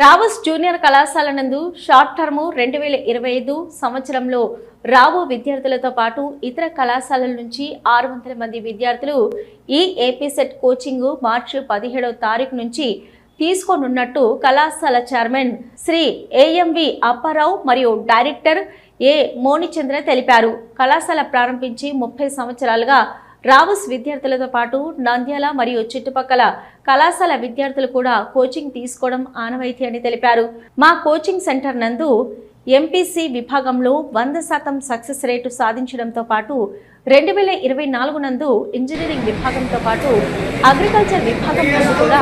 రావస్ junior కళాశాల నందు short term రెండు వేల ఇరవై ఐదు సంవత్సరంలో రావు విద్యార్థులతో పాటు ఇతర కళాశాలల నుంచి ఆరు వందల మంది విద్యార్థులు ఈ ఏపీసెట్ కోచింగ్ మార్చి పదిహేడవ తారీఖు నుంచి తీసుకోనున్నట్టు కళాశాల చైర్మన్ శ్రీ ఏఎంవి అప్పారావు మరియు డైరెక్టర్ ఏ మోనిచంద్ర తెలిపారు. కళాశాల ప్రారంభించి ముప్పై సంవత్సరాలుగా రావుస్ విద్యార్థులతో పాటు నంద్యాల మరియు చుట్టుపక్కల కళాశాల విద్యార్థులు కూడా కోచింగ్ తీసుకోవడం ఆనవాయితీ అని తెలిపారు. మా కోచింగ్ సెంటర్ నందు ఎంపీసీ విభాగంలో వంద శాతం సక్సెస్ రేటు సాధించడంతో పాటు రెండు వేల ఇరవై నాలుగు నందు ఇంజనీరింగ్ విభాగంతో పాటు అగ్రికల్చర్ విభాగం నందు కూడా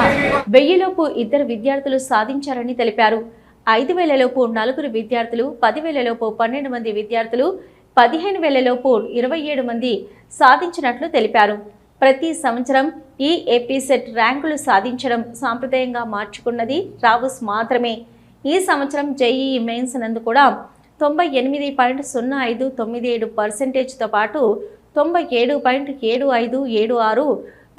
వెయ్యిలోపు ఇద్దరు విద్యార్థులు సాధించారని తెలిపారు. ఐదు వేలలోపు నలుగురు విద్యార్థులు పదివేలలోపు పన్నెండు మంది విద్యార్థులు పదిహేను వేలలోపు ఇరవై ఏడు మంది సాధించినట్లు తెలిపారు. ప్రతి సంవత్సరం ఈ ఏపీసెట్ ర్యాంకులు సాధించడం సాంప్రదాయంగా మార్చుకున్నది రావుస్ మాత్రమే. ఈ సంవత్సరం జేఈఈ మెయిన్స్ నందు కూడా తొంభై ఎనిమిది పాయింట్ సున్నా ఐదు తొమ్మిది ఏడు పర్సెంటేజ్తో పాటు తొంభై ఏడు పాయింట్ ఏడు ఐదు ఏడు ఆరు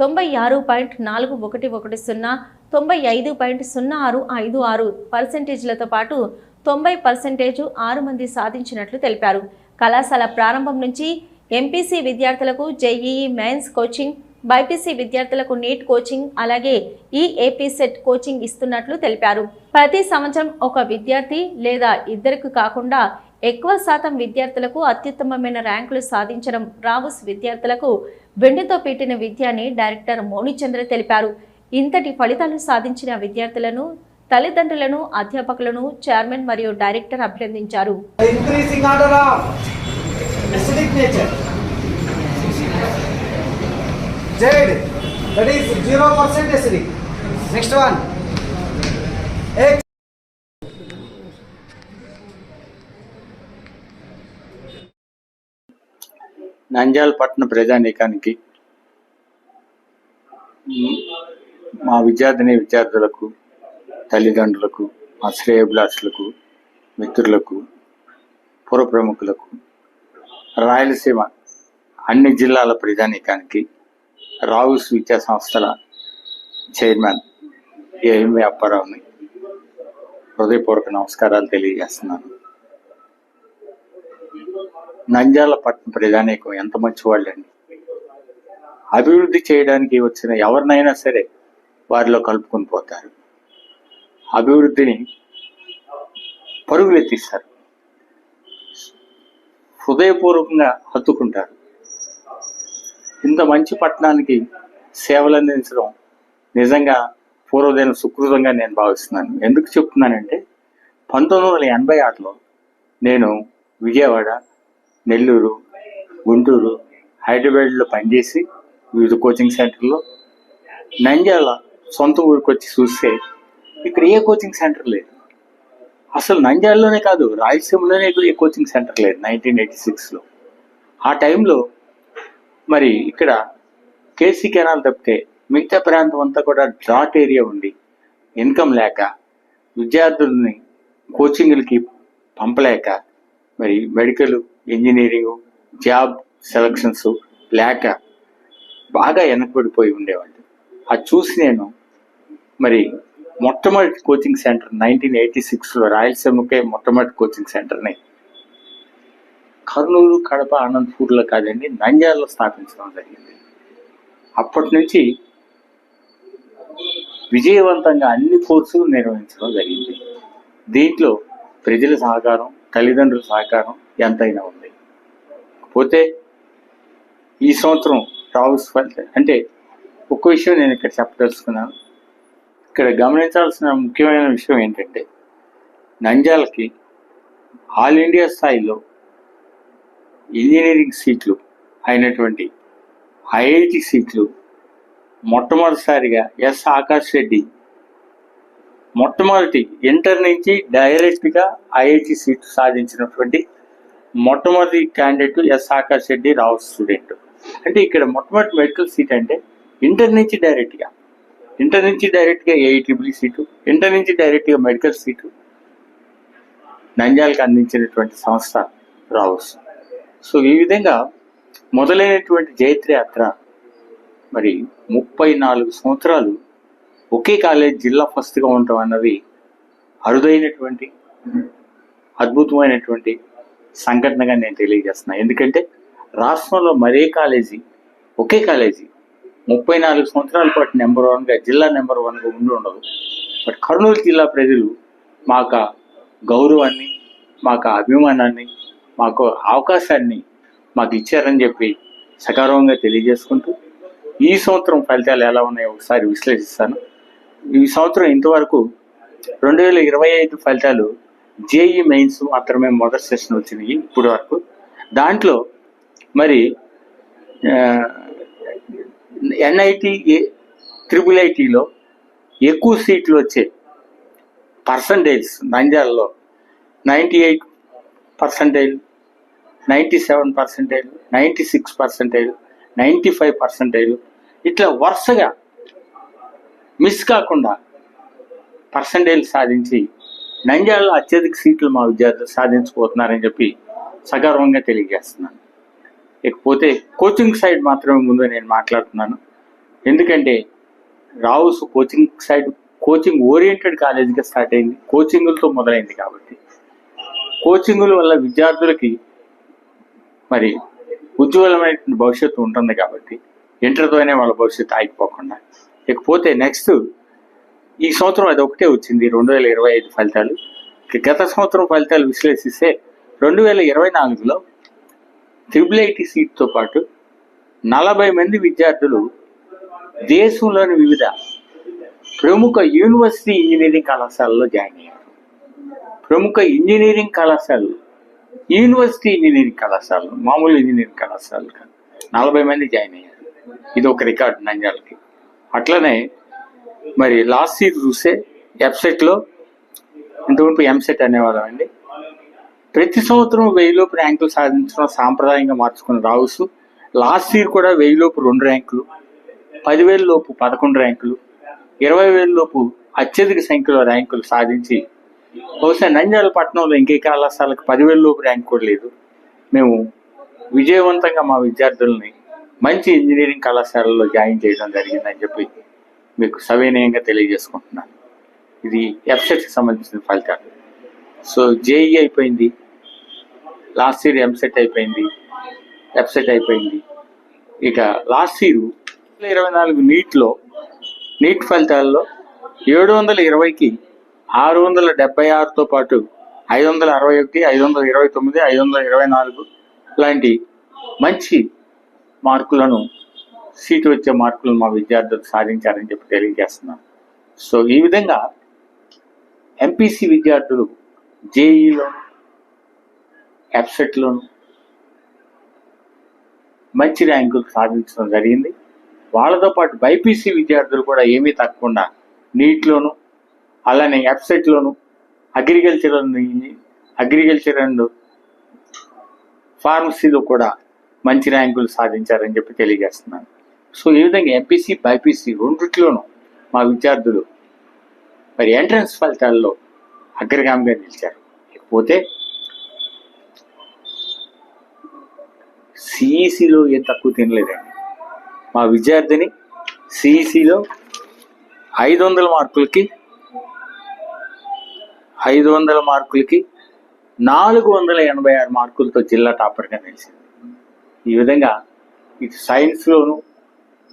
తొంభై ఆరు పాయింట్ నాలుగు ఒకటి ఒకటి సున్నా తొంభై ఐదు పాయింట్ సున్నా ఆరు ఐదు ఆరు పర్సెంటేజ్లతో పాటు తొంభై పర్సెంటేజ్ ఆరు మంది సాధించినట్లు తెలిపారు. కళాశాల ప్రారంభం నుంచి ఎంపీసీ విద్యార్థులకు జేఈఈ మెయిన్స్ కోచింగ్ బైపీసీ విద్యార్థులకు నీట్ కోచింగ్ అలాగే ఈఏపీసెట్ సెట్ కోచింగ్ ఇస్తున్నట్లు తెలిపారు. ప్రతి సంవత్సరం ఒక విద్యార్థి లేదా ఇద్దరికి కాకుండా ఎక్కువ శాతం విద్యార్థులకు అత్యుత్తమమైన ర్యాంకులు సాధించడం రావుస్ విద్యార్థులకు వెండితో పెట్టిన విద్య అని డైరెక్టర్ మోనిచంద్ర తెలిపారు. ఇంతటి ఫలితాలు సాధించిన విద్యార్థులను తల్లిదండ్రులను అధ్యాపకులను చైర్మన్ మరియు డైరెక్టర్ అభినందించారు. నంజాలపట్నం ప్రజానీకానికి మా విద్యార్థిని విద్యార్థులకు తల్లిదండ్రులకు మా శ్రేయభిలాషులకు మిత్రులకు పుర ప్రముఖులకు రాయలసీమ అన్ని జిల్లాల ప్రజానీకానికి రావుస్ విద్యా సంస్థల చైర్మన్ ఏఎంఏ అప్పారావుని హృదయపూర్వక నమస్కారాలు తెలియజేస్తున్నాను. నంద్యాల పట్టణ ప్రజానీకం ఎంత మంచివాళ్ళండి. అభివృద్ధి చేయడానికి వచ్చిన ఎవరినైనా సరే వారిలో కలుపుకొని పోతారు. అభివృద్ధిని పరుగులెత్తిస్తారు హృదయపూర్వకంగా హత్తుకుంటారు. ఇంత మంచి పట్టణానికి సేవలు అందించడం నిజంగా పూర్వదైన సుకృతంగా నేను భావిస్తున్నాను. ఎందుకు చెప్తున్నానంటే పంతొమ్మిది వందల ఎనభై ఆరులో నేను విజయవాడ నెల్లూరు గుంటూరు హైదరాబాద్లో పనిచేసి వివిధ కోచింగ్ సెంటర్లో నంద్యాల సొంత ఊరికి వచ్చి చూస్తే ఇక్కడ ఏ కోచింగ్ సెంటర్ లేదు. అసలు నంద్యాలలోనే కాదు రాయలసీమలోనే ఏ కోచింగ్ సెంటర్ లేదు నైన్టీన్ ఎయిటీ సిక్స్లో ఆ టైంలో మరి ఇక్కడ కేసీ కెనాల్ తప్పితే మిగతా ప్రాంతం అంతా కూడా డ్రాట్ ఏరియా ఉండి ఇన్కమ్ లేక విద్యార్థుల్ని కోచింగ్లకి పంపలేక మరి మెడికల్ ఇంజనీరింగ్ జాబ్ సెలక్షన్స్ లేక బాగా వెనకబడిపోయి ఉండేవాళ్ళు. అది చూసి నేను మరి మొట్టమొదటి కోచింగ్ సెంటర్ నైన్టీన్ ఎయిటీ సిక్స్లో రాయలసీమకే మొట్టమొదటి కోచింగ్ సెంటర్ని కర్నూలు కడప ఆనంద్పూర్లో కాదండి నంద్యాలలో స్థాపించడం జరిగింది. అప్పటి నుంచి విజయవంతంగా అన్ని కోర్సులు నిర్వహించడం జరిగింది. దీంట్లో ప్రజల సహకారం తల్లిదండ్రుల సహకారం ఎంతైనా ఉంది. పోతే ఈ సంవత్సరం రావుస్ అంటే ఒక విషయం నేను ఇక్కడ చెప్పదలుచుకున్నాను. ఇక్కడ గమనించాల్సిన ముఖ్యమైన విషయం ఏంటంటే నంజాలకి ఆల్ ఇండియా స్థాయిలో ఇంజనీరింగ్ సీట్లు అయినటువంటి ఐఐటి సీట్లు మొట్టమొదటిసారిగా ఎస్ ఆకాష్ రెడ్డి మొట్టమొదటి ఇంటర్ నుంచి డైరెక్ట్గా ఐఐటి సీట్ సాధించినటువంటి మొట్టమొదటి candidate S Akash Reddy Rao student. అంటే ఇక్కడ మొట్టమొదటి మెడికల్ సీట్ అంటే ఇంటర్ నుంచి డైరెక్ట్గా ఇంటర్ నుంచి డైరెక్ట్గా ఏఐటిబిలి సీటు ఇంటర్ నుంచి డైరెక్ట్గా మెడికల్ సీటు నంద్యాలకు అందించినటువంటి సంస్థ రావుస్ సో ఈ విధంగా మొదలైనటువంటి జైత్ర యాత్ర మరి ముప్పై నాలుగు సంవత్సరాలు ఒకే కాలేజ్ జిల్లా ఫస్ట్గా ఉండటం అన్నది అరుదైనటువంటి అద్భుతమైనటువంటి సంఘటనగా నేను తెలియజేస్తున్నాను ఎందుకంటే రాష్ట్రంలో మరే కాలేజీ ఒకే కాలేజీ ముప్పై నాలుగు సంవత్సరాల పాటు నెంబర్ వన్గా జిల్లా నెంబర్ వన్గా ఉండి ఉండదు. బట్ కర్నూలు జిల్లా ప్రజలు మాకు గౌరవాన్ని మాకు అభిమానాన్ని మాకు అవకాశాన్ని మాకు ఇచ్చారని చెప్పి సకారంగా తెలియజేసుకుంటూ ఈ సంవత్సరం ఫలితాలు ఎలా ఉన్నాయో ఒకసారి విశ్లేషిస్తాను. ఈ సంవత్సరం ఇంతవరకు రెండు వేల ఇరవై ఐదు ఫలితాలు జేఈ మెయిన్స్ మాత్రమే మొదటి సెషన్ వచ్చినాయి ఇప్పటి వరకు దాంట్లో మరి ఎన్ఐటి ట్రిపుల్ ఐటీలో ఎక్కువ సీట్లు వచ్చే పర్సంటేజ్ నంద్యాలలో ninety eight percentage ninety seven percentage ninety six percentage ninety five percentage ఇట్లా వరుసగా మిస్ కాకుండా పర్సంటేజ్ సాధించి నంద్యాలలో అత్యధిక సీట్లు మా విద్యార్థులు సాధించబోతున్నారని చెప్పి సగర్వంగా తెలియజేస్తున్నాను. ఇకపోతే కోచింగ్ సైడ్ మాత్రమే ముందు నేను మాట్లాడుతున్నాను. ఎందుకంటే Rao's coaching side coaching oriented కాలేజీగా start అయింది. కోచింగులతో మొదలైంది కాబట్టి. కోచింగుల వల్ల విద్యార్థులకి మరి ఉజ్వలమైన భవిష్యత్తు ఉంటుంది కాబట్టి ఇంటర్తోనే వాళ్ళ భవిష్యత్తు ఆగిపోకుండా. ఇకపోతే నెక్స్ట్ ఈ సంవత్సరం అది ఒకటే వచ్చింది రెండు వేల ఇరవై ఐదు ఫలితాలు. గత సంవత్సరం ఫలితాలు విశ్లేషిస్తే రెండు వేల ఇరవై నాలుగులో ట్రిపుల్ ఐటీ సీట్తో పాటు నలభై మంది విద్యార్థులు దేశంలోని వివిధ ప్రముఖ యూనివర్సిటీ ఇంజనీరింగ్ కళాశాలలో జాయిన్ అయ్యారు. ప్రముఖ ఇంజనీరింగ్ కళాశాలలు యూనివర్సిటీ ఇంజనీరింగ్ కళాశాలలు మామూలు ఇంజనీరింగ్ కళాశాలలు కాదు. నలభై మంది జాయిన్ అయ్యారు. ఇది ఒక రికార్డు నంజాలకి. అట్లనే మరి లాస్ట్ సీట్ చూస్తే ఎఫ్సెట్లో ఇంతకుముందు ఎంసెట్ అనేవాళ్ళం అండి ప్రతి సంవత్సరం వెయ్యిలోపు ర్యాంకులు సాధించడం సాంప్రదాయంగా మార్చుకున్న రావుస్ లాస్ట్ ఇయర్ కూడా వెయ్యిలోపు రెండు ర్యాంకులు పదివేల లోపు పదకొండు ర్యాంకులు ఇరవై వేల లోపు అత్యధిక సంఖ్యలో ర్యాంకులు సాధించి బహుశా నంద్యాల పట్టణంలో ఇంకే కళాశాలకు పదివేల లోపు ర్యాంక్ కూడా లేదు. మేము విజయవంతంగా మా విద్యార్థుల్ని మంచి ఇంజనీరింగ్ కళాశాలలో జాయిన్ చేయడం జరిగిందని చెప్పి మీకు సవినయంగా తెలియజేసుకుంటున్నాను. ఇది ఎఫ్సెట్కి సంబంధించిన ఫలితాలు. సో జేఈ అయిపోయింది. లాస్ట్ ఇయర్ ఎంసెట్ అయిపోయింది. ఎఫ్సెట్ అయిపోయింది. ఇక లాస్ట్ ఇయర్ ఇరవై నాలుగు నీట్లో నీట్ ఫలితాల్లో ఏడు వందల ఇరవైకి ఆరు వందల డెబ్బై ఆరుతో పాటు ఐదు వందల అరవై ఒకటి ఐదు వందల ఇరవై తొమ్మిది ఐదు వందల ఇరవై నాలుగు లాంటి మంచి మార్కులను సీటు వచ్చే మార్కులు మా విద్యార్థులు సాధించారని చెప్పి తెలియజేస్తున్నాను. సో ఈ విధంగా ఎంపీసీ విద్యార్థులు జేఈలో ఎఫ్సెట్లోను మంచి ర్యాంకులు సాధించడం జరిగింది. వాళ్ళతో పాటు బైపీసీ విద్యార్థులు కూడా ఏమీ తక్కకుండా నీట్లోను అలానే ఎఫ్సెట్లోను అగ్రికల్చర్ అగ్రికల్చర్ అండ్ ఫార్మసీలో కూడా మంచి ర్యాంకులు సాధించారని చెప్పి తెలియజేస్తున్నాను. సో ఈ విధంగా ఎంపీసీ బైపీసీ రెండిట్లోనూ మా విద్యార్థులు మరి ఎంట్రన్స్ ఫలితాల్లో అగ్రగామిగా నిలిచారు. ఇకపోతే సిఈసిలో ఏం తక్కువ తినలేదండి. మా విద్యార్థిని సిఈసిలో ఐదు వందల మార్కులకి ఐదు వందల మార్కులకి నాలుగు వందల ఎనభై ఆరు మార్కులతో జిల్లా టాపర్గా నిలిచింది. ఈ విధంగా ఇటు సైన్స్లోను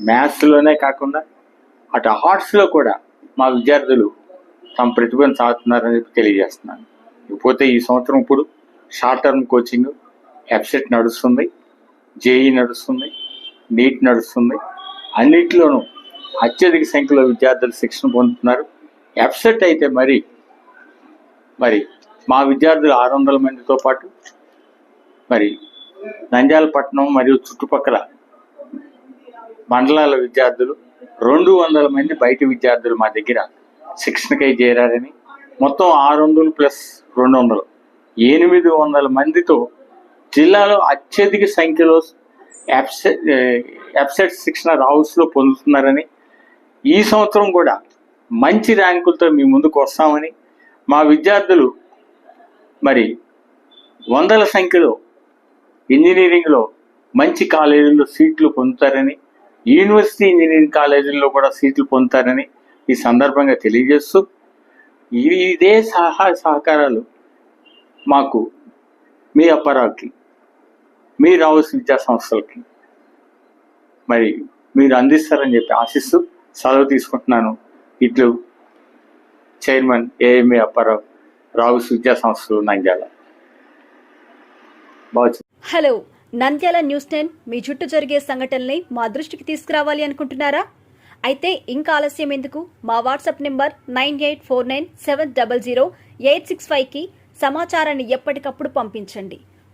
మ్యాథ్స్లోనే కాకుండా అటు ఆర్ట్స్లో కూడా మా విద్యార్థులు తమ ప్రతిభను సాగుతున్నారని చెప్పి తెలియజేస్తున్నాను. ఇకపోతే ఈ సంవత్సరం ఇప్పుడు షార్ట్ టర్మ్ కోచింగ్ ఎఫ్సెట్ నడుస్తుంది. జేఈ నడుస్తుంది నీట్ నడుస్తుంది. అన్నిటిలోనూ అత్యధిక సంఖ్యలో విద్యార్థులు శిక్షణ పొందుతున్నారు. ఎఫ్సెట్ అయితే మరి మరి మా విద్యార్థులు ఆరు వందల మందితో పాటు మరి నంజాలపట్నం మరియు చుట్టుపక్కల మండలాల విద్యార్థులు రెండు వందల మంది బయట విద్యార్థులు మా దగ్గర శిక్షణకై చేరారని. మొత్తం ఆరు వందలు ప్లస్ రెండు వందలు. ఎనిమిది వందల మందితో జిల్లాలో అత్యధిక సంఖ్యలో అబ్సెట్ ఎఫ్సెట్ శిక్షణ రావుస్లో పొందుతున్నారని ఈ సంవత్సరం కూడా మంచి ర్యాంకులతో మీ ముందుకు వస్తామని మా విద్యార్థులు మరి వందల సంఖ్యలో ఇంజనీరింగ్లో మంచి కాలేజీల్లో సీట్లు పొందుతారని యూనివర్సిటీ ఇంజనీరింగ్ కాలేజీల్లో కూడా సీట్లు పొందుతారని ఈ సందర్భంగా తెలియజేస్తూ ఇవి ఇదే సహా సహకారాలు మాకు మీ అప్పారావుకి మీ రావుస్ విద్యా సంస్థలకి మరి మీరు అందిస్తారని చెప్పి ఆశిస్తూ సెలవు తీసుకుంటున్నాను. ఇట్లు చైర్మన్ ఏఎంఏ అప్పారావు రావుస్ విద్యా సంస్థలు Nandyal hello Nandyal news ten మీ చుట్టూ జరిగే సంఘటనల్ని మా దృష్టికి తీసుకురావాలి అనుకుంటున్నారా? అయితే ఇంకా ఆలస్యం ఎందుకు? మా WhatsApp number nine eight four nine seven double zero eight six ఫైవ్కి సమాచారాన్ని ఎప్పటికప్పుడు పంపించండి.